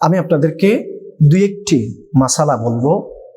আমি আপনাদেরকে দুই একটি মাসালা বলব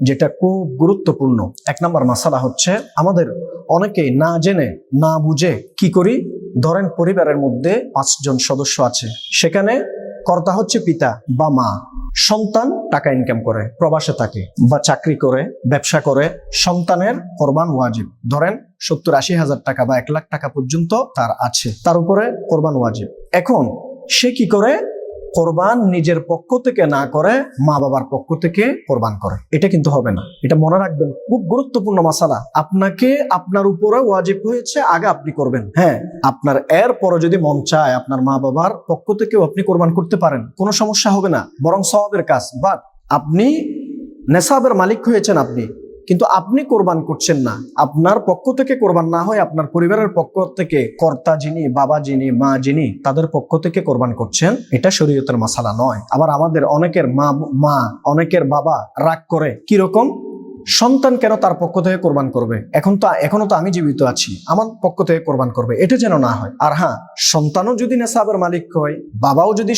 যেটা খুব গুরুত্বপূর্ণ। এক নম্বর মাসালা হচ্ছে আমাদের অনেকে না জেনে, না বুঝে কি করি? ধরেন পরিবারের মধ্যে পাঁচজন সদস্য আছে। সেখানে কর্তা হচ্ছে পিতা বা মা। সন্তান টাকা ইনকাম করে, প্রবাসে থাকে বা চাকরি করে, ব্যবসা করে, সন্তানের কোরবান ওয়াজিব। ধরেন সত্তর আশি হাজার টাকা বা এক লাখ টাকা পর্যন্ত তার আছে, তার উপরে কোরবান ওয়াজিব। এখন সে কি করে? কোরবান নিজের পক্ষ থেকে না করে মা বাবার পক্ষ থেকে কোরবান করে। এটা কিন্তু হবে না। এটা মনে রাখবেন, খুব গুরুত্বপূর্ণ মাসালা। আপনাকে আপনার উপরে ওয়াজিব হয়েছে, আগে আপনি করবেন। হ্যাঁ আপনার এর পরে যদি মন চায় আপনার মা বাবার পক্ষ থেকেও আপনি কোরবান করতে পারেন, কোনো সমস্যা হবে না। বরং সওয়াবের কাজ। বাট আপনি নেশাবের মালিক হয়েছেন আপনি। কিন্তু আপনি কোরবান করছেন না। আপনার পক্ষ থেকে কোরবান না হয়, আপনার পরিবারের পক্ষ থেকে কর্তা যিনি, বাবা যিনি, মা যিনি, তাদের পক্ষ থেকে কোরবান করছেন, এটা শরীয়তের মশালা নয়। আবার আমাদের অনেকের মা মা, অনেকের বাবা রাগ করে, কীরকম? সন্তান কেন তার পক্ষ থেকে কোরবান করবে? এখন তো, এখনও তো আমি জীবিত আছি, আমার পক্ষ থেকে কোরবান করবে, এটা যেন না হয়। আর হ্যাঁ সন্তানও যদি নেশাবের মালিক হয়, বাবাও যদি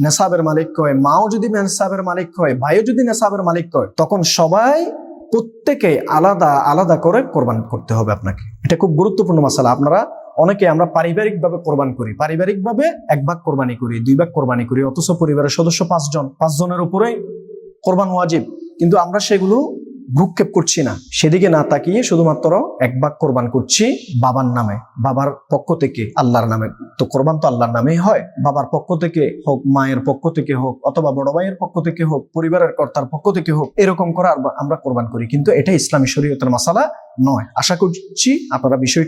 নেশাবের মালিক হয়, মাও যদি নেশাবের মালিক হয়, ভাইও যদি নেশাবের মালিক হয়, তখন সবাই প্রত্যেকে আলাদা আলাদা করে কোরবান করতে হবে আপনাকে। এটা খুব গুরুত্বপূর্ণ মশালা। আপনারা অনেকে আমরা পারিবারিকভাবে কোরবান করি। পারিবারিকভাবে এক ভাগ কোরবানি করি, দুই ভাগ কোরবানি করি। অথচ পরিবারের সদস্য পাঁচজন। পাঁচজনের উপরেই কোরবান ওয়াজিব। কিন্তু আমরা সেগুলো ভ্রুক্ষেপ করছি না। সেদিকে না তাকিয়ে শুধুমাত্র এক ভাগ কোরবান করছি বাবার নামে। বাবার পক্ষ থেকে আল্লাহর নামে। তো কোরবান তো আল্লাহর নামেই হয়। বাবার পক্ষ থেকে হোক, মায়ের পক্ষ থেকে হোক, অথবা বড় ভাইয়ের পক্ষ থেকে হোক, পরিবারের কর্তার পক্ষ থেকে হোক, এরকম করা আমরা কোরবান করি। কিন্তু এটা ইসলামী শরীয়তের মশালা নয়। আশা করছি আপনারা বিষয়টা